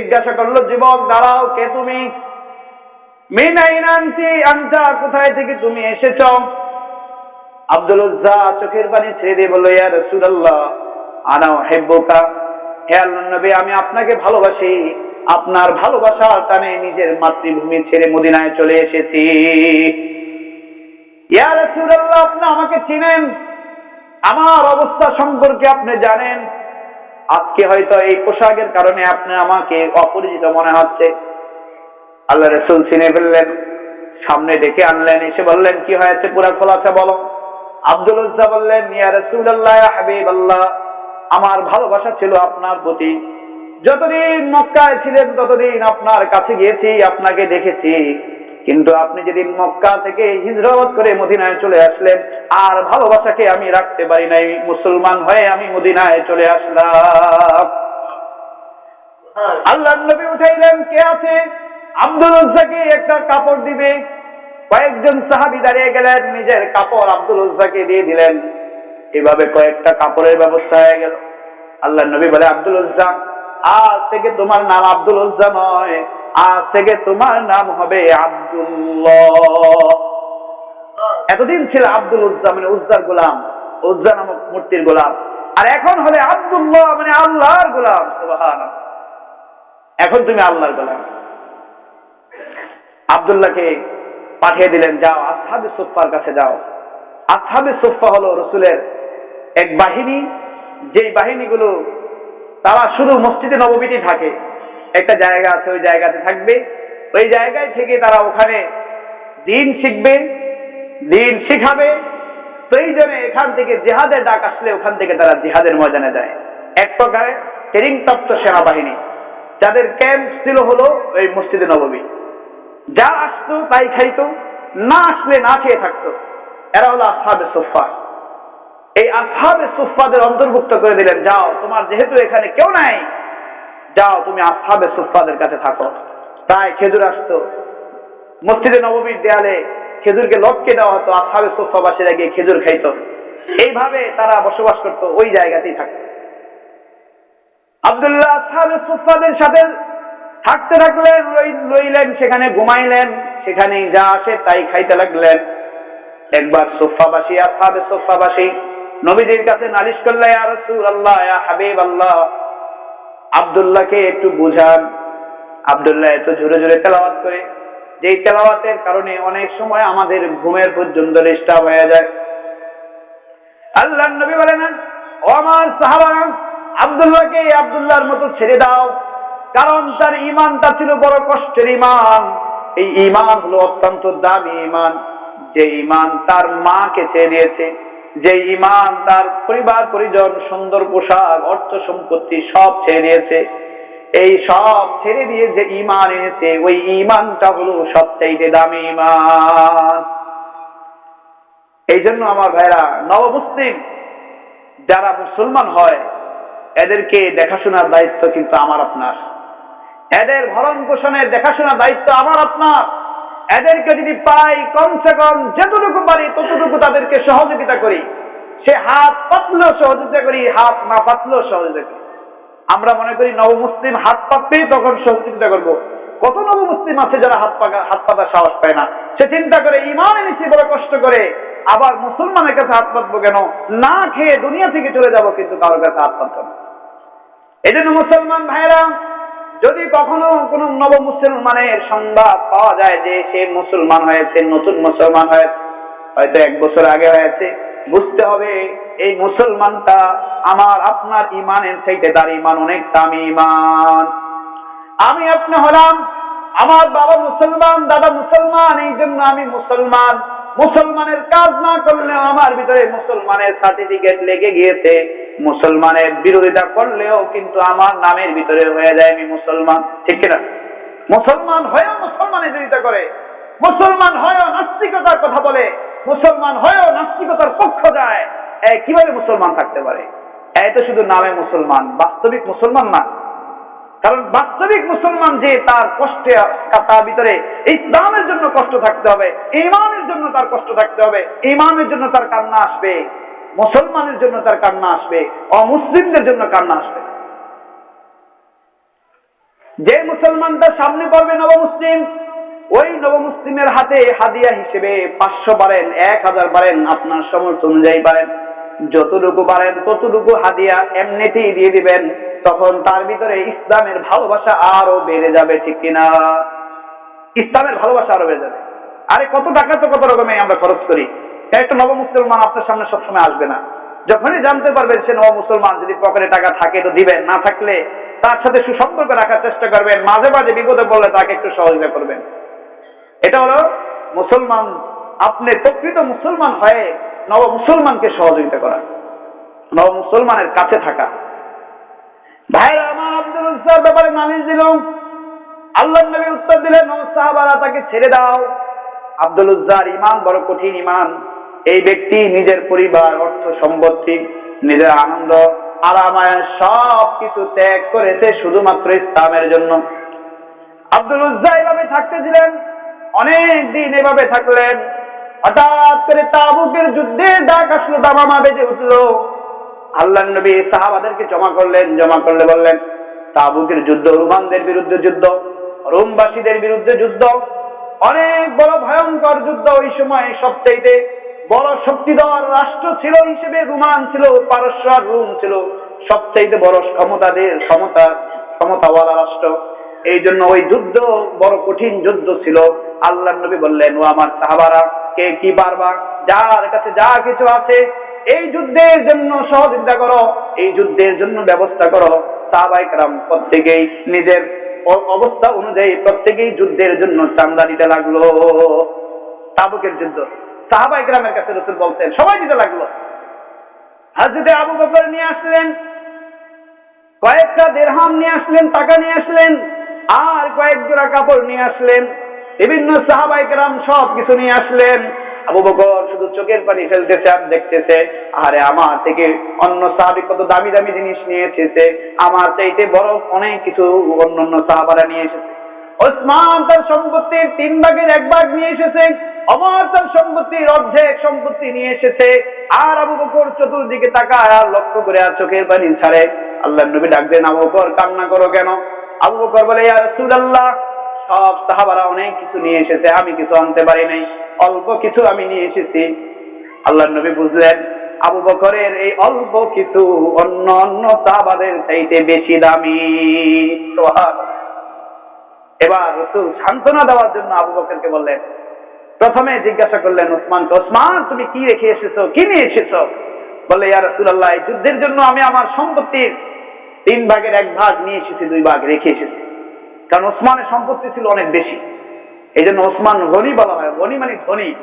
জিজ্ঞাসা করল, যুবক, দাঁড়াও, কে তুমি? কোথায় থেকে তুমি এসেছ? আব্দুল চোখের পানি ছেড়ে দিয়ে বলল, ইয়া রাসূলুল্লাহ, আনা হেব্বুকা হে আল্লাহর নবী, আমি আপনাকে ভালোবাসি। আপনার ভালোবাসা টানে নিজের মাতৃভূমি ছেড়ে মদিনায় চলে এসেছি। ইয়া রাসূলুল্লাহ, আপনি আমাকে চিনেন। আমার অবস্থা সম্পর্কে আপনি জানেন। আজকে হয়তো এই পোশাকের কারণে আপনি আমাকে অপরিচিত মনে হচ্ছে। আল্লাহ রসুল চিনে ফেললেন, সামনে ডেকে আনলেন, এসে বললেন, কি হয়েছে পুরা খোলাসা বলো? আব্দুল উজ্জা বললেন, ইয়া রসুল আল্লাহ আল্লাহ আমার ভালোবাসা ছিল আপনার প্রতি। যতদিন মক্কায় ছিলেন, ততদিন আপনার কাছে গিয়েছি, আপনাকে দেখেছি। কিন্তু আপনি যেদিন মক্কা থেকে হিজরত করে মদিনায় চলে আসলেন আর ভালোবাসাকে আমি রাখতে পারি নাই। মুসলমান হয়ে আমি মদিনায় চলে আসলাম। আল্লাহ নবী উঠাইলেন, কে আছে? আব্দুল উজ্জাকে একটা কাপড় দিবে। কয়েকজন সাহাবি দাঁড়িয়ে গেলেন, নিজের কাপড় আব্দুল উজ্জাকে দিয়ে দিলেন। এভাবে কয়েকটা কাপড়ের ব্যবস্থা হয়ে গেল। আল্লাহ নবী বলে, আব্দুল উজ্জা, আজ থেকে তোমার নাম আব্দুল উজ্জা নয়, আজ থেকে তোমার নাম হবে আব্দুল্লাহ। এতদিন ছিল আব্দুল উজ্জা মানে উজ্জার গোলাম, উজ্জা নামক মূর্তির গোলাম। আর এখন হলে আব্দুল্লাহ মানে আল্লাহর গোলাম এখন তুমি আল্লাহর গোলাম। আবদুল্লাহকে পাঠিয়ে দিলেন, যাও, আসহাবে সোফার কাছে যাও। আসহাবে সোফা হলো রসুলের এক বাহিনী। যেই বাহিনীগুলো, তারা শুধু মসজিদে নবমীতে থাকে। একটা জায়গা আছে, ওই জায়গাতে থাকবে। ওই জায়গায় থেকে তারা ওখানে দিন শিখবে। দিন শিখাবে। প্রয়োজনে এখান থেকে জেহাদের ডাক আসলে ওখান থেকে তারা জিহাদের ময়দানে যায়। এক প্রকারে ট্রেনিং প্রাপ্ত সেনাবাহিনী, যাদের ক্যাম্প ছিল হলো ওই মসজিদে নবমী। যা আসতো তাই খাইতো, না আসলে না খেয়ে থাকতো। এরা হলো আসহাবে সোফা এই আসহাবে সুফাদের অন্তর্ভুক্ত করে দিলেন, যাও, তোমার যেহেতু এখানে কেউ নাই, যাও, তুমি আসহাবে সুফাদের কাছে থাকো। তাই খেজুর আসতো। মসজিদে নবমীর দেয়ালে খেজুরকে লটকে দেওয়া হতো আসহাবে সুফাবাসীরা গিয়ে খেজুর খাইতো। এইভাবে তারা বসবাস করতো, ওই জায়গাতেই থাকতো। আবদুল্লাহ সুফাদের সাথে থাকতে থাকলেন সেখানে ঘুমাইলেন সেখানে যা আসে তাই খাইতে লাগলেন। একবার সোফাবাসী আসহাবে সোফাবাসী নবীজির কাছে নালিশ করলে রাসূলুল্লাহ, ইয়া হাবিব আল্লাহ আব্দুল্লাহকে একটু বুঝান। আব্দুল্লাহ এত জোরে জোরে তেলাওয়াত করে যেই তেলাওয়াতের কারণে অনেক সময় আমাদের ঘুমের পর্যন্ত ডিস্টার্ব হয়ে যায়। আল্লাহ নবী বলেন, ও আমার সাহাবারা আব্দুল্লাহকে আব্দুল্লাহর মতো ছেড়ে দাও, কারণ তার ইমানটা ছিল বড় কষ্টের ইমান এই ইমান হলো অত্যন্ত দামি ইমান যে ইমান তার মাকে ছেড়ে দিয়েছে যে ইমান তার পরিবার পরিজন সুন্দর পোশাক অর্থ সম্পত্তি সব ছেড়ে দিয়েছে এই সব ছেড়ে দিয়ে যে ইমান এনেছে, ওই ইমানটা হলো সবচাইতে দামি ইমান এই জন্য আমার ভাইরা নবমুসলিম যারা মুসলমান হয়, এদেরকে দেখাশোনার দায়িত্ব কিন্তু আমার আপনার। এদের ভরণ পোষণের দেখাশোনার দায়িত্ব আমার আপনার। এদেরকে যদি পাই, কমসে কম যতটুকু পারি, ততটুকু তাদেরকে সহযোগিতা করি। সে হাত পাতলেও সহযোগিতা করি, হাত না পাতলেও সহযোগিতা করি। আমরা মনে করি নবমুসলিম হাত পাতবেই তখন সহযোগিতা করব। কত নবমুসলিম আছে যারা হাত পাকা হাত পাতার সাহস পায় না? সে চিন্তা করে ইমান এনেছি বড় কষ্ট করে আবার মুসলমানের কাছে হাত পাতবো কেন? না খেয়ে দুনিয়া থেকে চলে যাব কিন্তু কারোর কাছে হাত পাতবো না। এই জন্য মুসলমান ভাইরা যদি কখনো কোনো নব মুসলমানের সংবাদ পাওয়া যায় যে সে মুসলমান হয়েছে, নতুন মুসলমান হয়েছে, হয়তো এক বছর আগে হয়েছে বুঝতে হবে, এই মুসলমানটা আমার, আপনার ইমানের চাইতে তার ইমান অনেক দামি ইমান। আমি আপনি হলাম আমার বাবা মুসলমান, দাদা মুসলমান, এই জন্য আমি মুসলমান। মুসলমানের কাজ না করলেও আমার ভিতরে মুসলমানের সার্টিফিকেট লেগে গিয়েছে। মুসলমানের বিরোধিতা করলেও কিন্তু আমার নামের ভিতরে হয়ে যায় আমি মুসলমান, ঠিক কিনা? মুসলমান হয়েও মুসলমানের বিরোধিতা করে, মুসলমান হয়েও নাস্তিকতার কথা বলে। মুসলমান হয়েও নাস্তিকতার পক্ষ যায় কীভাবে মুসলমান থাকতে পারে? তো শুধু নামে মুসলমান, বাস্তবিক মুসলমান না। কারণ বাস্তবিক মুসলমান যে তার কষ্টে তার ভিতরে ইসলামের জন্য কষ্ট থাকতে হবে, ইমানের জন্য তার কষ্ট থাকতে হবে, ইমানের জন্য তার কান্না আসবে, মুসলমানের জন্য তার কান্না আসবে, অমুসলিমদের জন্য কান্না আসবে। যে মুসলমানটা সামনে পড়বে নবমুসলিম ওই নবমুসলিমের হাতে হাদিয়া হিসেবে পাঁচশো পারেন এক হাজার পারেন আপনার সমর্থ অনুযায়ী পারেন যতটুকু পারেন ততটুকু হাদিয়া এমনিতেই দিয়ে দিবেন, তখন তার ভিতরে ইসলামের ভালোবাসা আরও বেড়ে যাবে, ঠিক কিনা? ইসলামের ভালোবাসা আরও বেড়ে যাবে। আরে কত টাকা তো কত রকমে আমরা খরচ করি। একটা নব মুসলমান আপনার সামনে সবসময় আসবে না। যখনই জানতে পারবেন সে নব মুসলমান যদি পকেটে টাকা থাকে তো দিবেন, না থাকলে তার সাথে সুসম্পর্ক রাখার চেষ্টা করবেন, মাঝে মাঝে বিপদে পড়লে তাকে একটু সহযোগিতা করবেন। এটা হলো মুসলমান, আপনি প্রকৃত মুসলমান হয়ে নব মুসলমানকে সহযোগিতা করা, নব মুসলমানের কাছে থাকা। ভাইরা, আমার আব্দুল উজ্জার ব্যাপারে নালিশ দিলাম। আল্লাহ নবী উত্তর দিলেন, "ও সাহাবারা, তাকে ছেড়ে দাও। আব্দুল উজ্জার ইমান বড় কঠিন ইমান। এই ব্যক্তি নিজের পরিবার, অর্থ, সম্পত্তি, নিজের আনন্দ, আরামায় সব কিছু ত্যাগ করেছে শুধুমাত্র ইসলামের জন্য। আব্দুল উজ্জা এভাবে থাকতেছিলেন অনেক দিন এভাবে থাকলেন। হঠাৎ করে তাবুকের যুদ্ধে ডাক আসলো দামামা বেজে উঠল। আল্লাহ নবী সাহাবাদেরকে জমা করলেন, জমা করলে বললেন, তাবুকের যুদ্ধ, রোমানদের বিরুদ্ধে যুদ্ধ, রোমবাসীদের বিরুদ্ধে যুদ্ধ, অনেক বড় ভয়ঙ্কর যুদ্ধ। ওই সময় সবচাইতে বড় শক্তিধর রাষ্ট্র ছিল হিসেবে রোমান ছিল, পারস্য আর রোম ছিল সবচাইতে বড় ক্ষমতাদের, ক্ষমতা, ক্ষমতাওয়ালা রাষ্ট্র। এই জন্য ওই যুদ্ধ বড় কঠিন যুদ্ধ ছিল। আল্লাহ নবী বললেন, ও আমার সাহাবারা, কে কি পারবা? যার কাছে যা কিছু আছে, এই যুদ্ধের জন্য সহযোগিতা করো, এই যুদ্ধের জন্য ব্যবস্থা করো। সাহাবাইকরাম প্রত্যেকেই নিজের অবস্থা অনুযায়ী প্রত্যেকেই যুদ্ধের জন্য চান্দা দিতে লাগল। তাবুকের যুদ্ধ। সাহাবাইকরামের কাছে রসুল বলতেন, সবাই দিতে লাগল। হাজরতে আবু বকর নিয়ে আসলেন, কয়েকটা দেড়হাম নিয়ে আসলেন, টাকা নিয়ে আসলেন আর কয়েক জোড়া কাপড় নিয়ে আসলেন, বিভিন্ন সাহাবাইকরাম সব কিছু নিয়ে আসলেন। আবু বকর শুধু চোখের পানি ফেলতেছে আর দেখতেছে, আরে আমার থেকে অন্য সাহাবি কত দামি দামি জিনিস নিয়ে এসেছে, আমার চাইতে বড় অনেক কিছু অন্য অন্য সাহাবারা নিয়ে এসেছে। ওসমান তার সম্পত্তির তিন ভাগের এক ভাগ নিয়ে এসেছে অমর তার সম্পত্তির অর্ধেক সম্পত্তি নিয়ে এসেছে, আর আবু বকর চতুর্দিকে তাকায় আর লক্ষ্য করে আর চোখের পানি ছাড়ে। আল্লাহ নবী ডাক দেন, আবু বকর, কান্না করো কেন? আবু বকর বলে, ইয়া সব সাহাবারা অনেক কিছু নিয়ে এসেছে, আমি কিছু আনতে পারি নাই, অল্প কিছু আমি নিয়ে এসেছি। আল্লাহ নবী বুঝলেন, আবু বকরের এই অল্প কিছু অন্য অন্য সাহাবাদের চাইতে বেশি দামি। এবার রসুল সান্ত্বনা দেওয়ার জন্য আবু বকরকে বললেন, প্রথমে জিজ্ঞাসা করলেন ওসমান ওসমান, তুমি কি রেখে এসেছ? কি নিয়ে এসেছ? বলে ইয়া রাসূলুল্লাহ, এই যুদ্ধের জন্য আমি আমার সম্পত্তির তিন ভাগের এক ভাগ নিয়ে এসেছি, দুই ভাগ রেখে এসেছি। কারণ ওসমানের সম্পত্তি ছিল অনেক বেশি। এই জন্য ওসমান ধনী বলা হয়। ধনী মানে ধনী।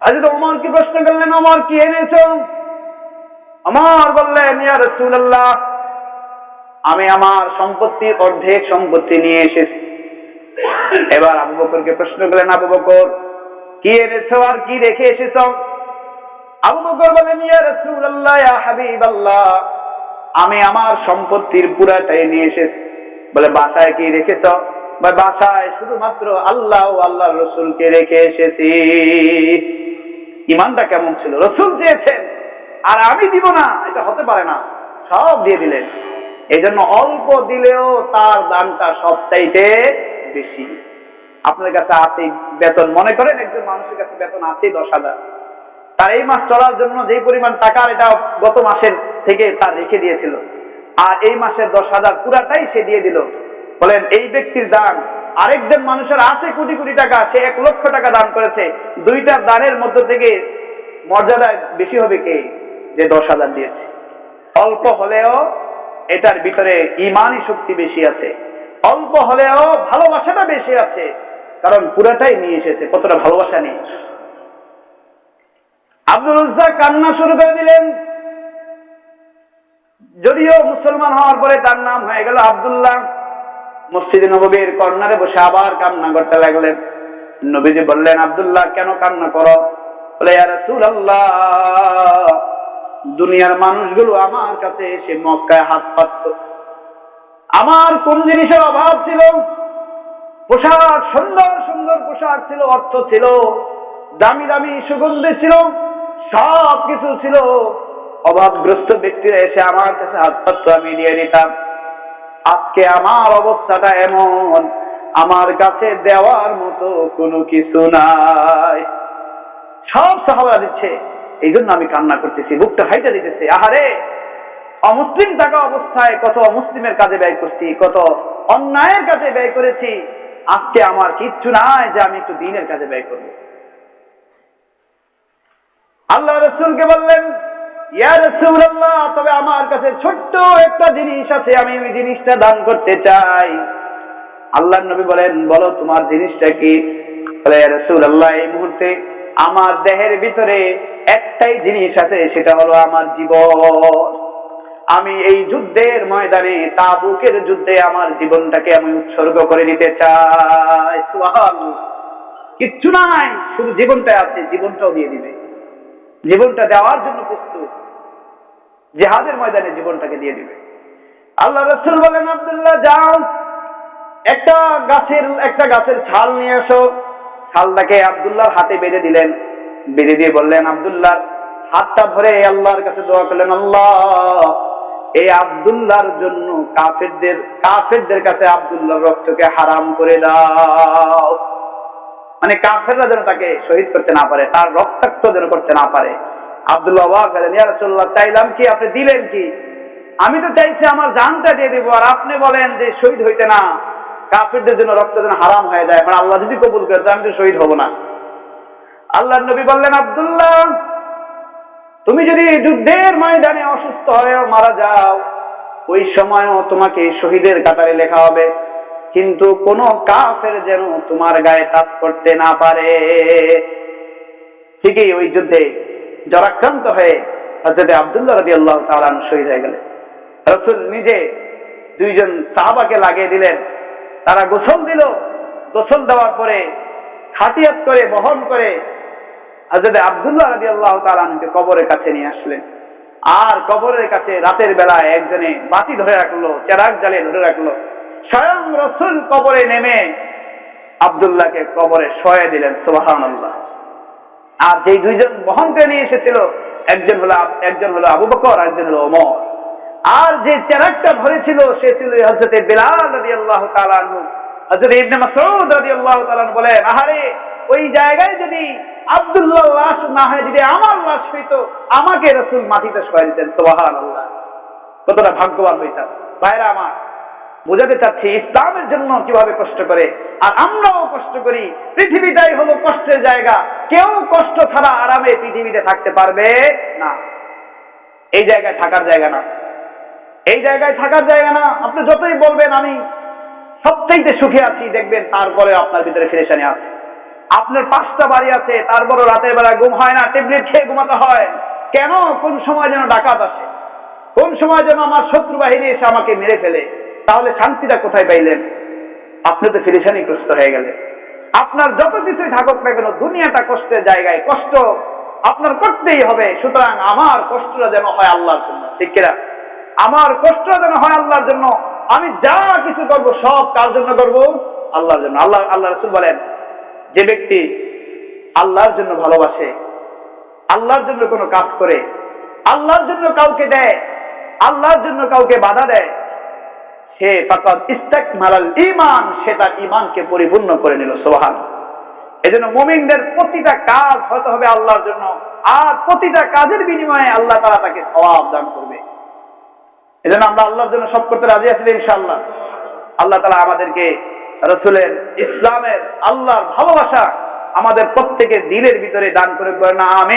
আজ ওমর কি প্রশ্ন করলেন অমর কি এনেছো? আমার বললেন আমি আমার সম্পত্তির অর্ধেক সম্পত্তি নিয়ে এসেছি। এবার আবু বকরকে প্রশ্ন করলেন, আবু বকর, কি এনেছো আর কি রেখে এসেছ? আবু বকর বলেন ইয়া রাসূলুল্লাহ, ইয়া হাবিবাল্লাহ। আমি আমার সম্পত্তির পুরাটাই নিয়ে এসেছি। বলে, বাসায় কি রেখেছ? বা বাসায় শুধুমাত্র আল্লাহ ও আল্লাহ রসুলকে রেখে এসেছি। ইমানটা কেমন ছিল? রসুল চেয়েছেন আর আমি দিব না, এটা হতে পারে না। সব দিয়ে দিলেন। এই জন্য অল্প দিলেও তার দামটা সবচাইতে বেশি। আপনার কাছে আছে বেতন মনে করেন? একজন মানুষের কাছে বেতন আছেই দশ হাজার। তার এই মাস চলার জন্য যে পরিমাণ টাকা এটা গত মাসের থেকে তার রেখে দিয়েছিল। আর এই মাসের দশ হাজার পুরাটাই সে দিয়ে দিল। বলেন, এই ব্যক্তির দান, আরেকজন মানুষের আছে কোটি কোটি টাকা, সে এক লক্ষ টাকা দান করেছে। দুইটা দানের মধ্য থেকে মর্যাদা বেশি হবে কে? যে দশ হাজার দিয়েছে। অল্প হলেও এটার ভিতরে ইমানই শক্তি বেশি আছে। অল্প হলেও ভালোবাসাটা বেশি আছে। কারণ পুরাটাই নিয়ে এসেছে, কতটা ভালোবাসা নিয়ে। আব্দুল কান্না শুরু করে দিলেন। যদিও মুসলমান হওয়ার পরে তার নাম হয়ে গেল আব্দুল্লাহ। মসজিদ নবীর কর্নারে বসে আবার কান্না করতে লাগলেন। নবীজি বললেন, আব্দুল্লাহ, কেন কান্না করো? বলে দুনিয়ার মানুষগুলো আমার কাছে এসে মক্কায় হাত পাতত। আমার কোন জিনিসের অভাব ছিল? পোশাক, সুন্দর সুন্দর পোশাক ছিল, অর্থ ছিল, দামি দামি সুগন্ধি ছিল সব কিছু ছিল। অভাবগ্রস্ত ব্যক্তিরা এসে আমার কাছে হাত পাতত আমি দিয়ে দিতাম আজকে আমার অবস্থাটা এমন, আমার কাছে দেওয়ার মতো কোনো কিছু নাই। সব সাহাবারা দিচ্ছে এই জন্য আমি কান্না করতেছি, বুকটা ফাইটা দিতেছে। আহারে, অমুসলিম থাকা অবস্থায় কত অমুসলিমের কাজে ব্যয় করছি, কত অন্যায়ের কাজে ব্যয় করেছি। আজকে আমার কিচ্ছু নাই যে আমি একটু দিনের কাজে ব্যয় করব। আল্লাহ রসুলকে বললেন তবে আমার কাছে ছোট্ট একটা জিনিস আছে, আমি ওই জিনিসটা দান করতে চাই। আল্লাহ নবী বলেন, বলো তোমার জিনিসটা কি? আল্লাহ এই মুহূর্তে আমার দেহের ভিতরে একটাই জিনিস আছে, সেটা হলো আমার জীবন। আমি এই যুদ্ধের ময়দানে, তাবুকের যুদ্ধে আমার জীবনটাকে আমি উৎসর্গ করে নিতে চাই। কিচ্ছু নাই, শুধু জীবনটাই আছে, জীবনটাও দিয়ে দিবে। জীবনটা দেওয়ার জন্য প্রস্তুত। জেহাদের ময়দানে জীবনটাকে দিয়ে দিবে। আল্লাহ রসুল বলেন, আব্দুল্লাহ, যাও। একটা গাছের একটা গাছের ছাল নিয়ে এসো। ছালটাকে আব্দুল্লাহর হাতে বেঁধে দিলেন। বেঁধে দিয়ে বললেন, আব্দুল্লাহ, হাতটা ধরে আল্লাহর কাছে দোয়া করলেন, আল্লাহ, এই আব্দুল্লাহর জন্য কাফেরদের কাফেরদের কাছে আব্দুল্লাহর রক্তকে হারাম করে দাও। মানে কাফেররা যেন তাকে শহীদ করতে না পারে, তার রক্তাক্ত যেন করতে না পারে। আব্দুল্লাহ চাইলাম কি? আপনি দিলেন কি? আমি তো চাইছি আমার আর আপনি বলেন যে শহীদ হইতে না। হারাম হয়ে যায় এখন আল্লাহ যদি কবুল করে আমি তো শহীদ হব না। আল্লাহ নবী বললেন, আব্দুল্লাহ, তুমি যদি যুদ্ধের ময়দানে অসুস্থ হয়ে মারা যাও, ওই সময়ও তোমাকে শহীদের কাতারে লেখা হবে। কিন্তু কোনো কাফের যেন তোমার গায়ে টাচ করতে না পারে। ঠিকই ওই যুদ্ধে জরাক্রান্ত হয়ে হজরত আবদুল্লাহ রবি আল্লাহ তালান শহীদ হয়ে গেলেন। রসুল নিজে দুইজন সাহাবাকে লাগিয়ে দিলেন। তারা গোসল দিল। গোসল দেওয়ার পরে খাটিয়াত করে, বহন করে হজরত আবদুল্লাহ রবি আল্লাহ তালানকে কবরের কাছে নিয়ে আসলেন। আর কবরের কাছে রাতের বেলায় একজনে বাতি ধরে রাখল চেরাক জ্বালিয়ে ধরে রাখল। স্বয়ং রসুল কবরে নেমে আবদুল্লাহকে কবরে শয়ে দিলেন সোবাহান আল্লাহ আর যে দুইজন বহন করে নিয়ে এসেছিল, একজন হলো একজন হলো আবু বকর একজন হলো ওমর। আর যে চেরাকটা ধরেছিল, সে ছিল হজরতে বিলাল রাদি আল্লাহ তালানহু হজরত ইবনে মাসউদ রাদি আল্লাহ তালান বলেন, আহারে, ওই জায়গায় যদি আব্দুল্লাহ লাশ না হয়, যদি আমার লাশ হইতো, আমাকে রসুল মাটিতে শোয়া দিতেন সোবাহান আল্লাহ কতটা ভাগ্যবান হইতাম। ভাইরা আমার বোঝাতে চাচ্ছি, ইসলামের জন্য কীভাবে কষ্ট করে? আর আমরাও কষ্ট করি। পৃথিবীটাই হলো কষ্টের জায়গা। কেউ কষ্ট ছাড়া আরামে পৃথিবীতে থাকতে পারবে না। এই জায়গায় থাকার জায়গা না। এই জায়গায় থাকার জায়গা না। আপনি যতই বলবেন, আমি সবচাইতে সুখে আছি, দেখবেন তারপরে আপনার ভিতরে ফিরেশানি আছে। আপনার পাঁচটা বাড়ি আছে, তারপরও রাতের বেলা ঘুম হয় না, ট্যাবলেট খেয়ে ঘুমাতে হয়। কেন? কোন সময় যেন ডাকাত আসে। কোন সময় যেন আমার শত্রু বাহিনী এসে আমাকে মেরে ফেলে। তাহলে শান্তিটা কোথায় পাইলেন? আপনি তো ফিরিসানিগ্রস্ত হয়ে গেলেন। আপনার যত কিছুই থাকুক না কেন, দুনিয়াটা কষ্টের জায়গায়, কষ্ট আপনার করতেই হবে। সুতরাং আমার কষ্টটা যেন হয় আল্লাহর জন্য। ঠিক কিনা? আমার কষ্ট যেন হয় আল্লাহর জন্য। আমি যা কিছু করব, সব কার জন্য করব? আল্লাহর জন্য। আল্লাহ আল্লাহ রসুল বলেন, যে ব্যক্তি আল্লাহর জন্য ভালোবাসে, আল্লাহর জন্য কোনো কাজ করে, আল্লাহর জন্য কাউকে দেয়, আল্লাহর জন্য কাউকে বাধা দেয় সে ফাকাদ ইস্তাকমালাল ঈমান, সে তার পরিপূর্ণ করে নিল প্রতিটা কাজ হতে হবে আল্লাহর জন্য। আর প্রতিটা কাজের বিনিময়ে আল্লাহ তাকে দান করবে। আমরা আল্লাহর জন্য সব করতে রাজি আছি ইনশাআল্লাহ। আল্লাহ তাআলা আমাদেরকে রসুলের ইসলামের আল্লাহর ভালোবাসা আমাদের প্রত্যেকের দিলের ভিতরে দান করে না আমি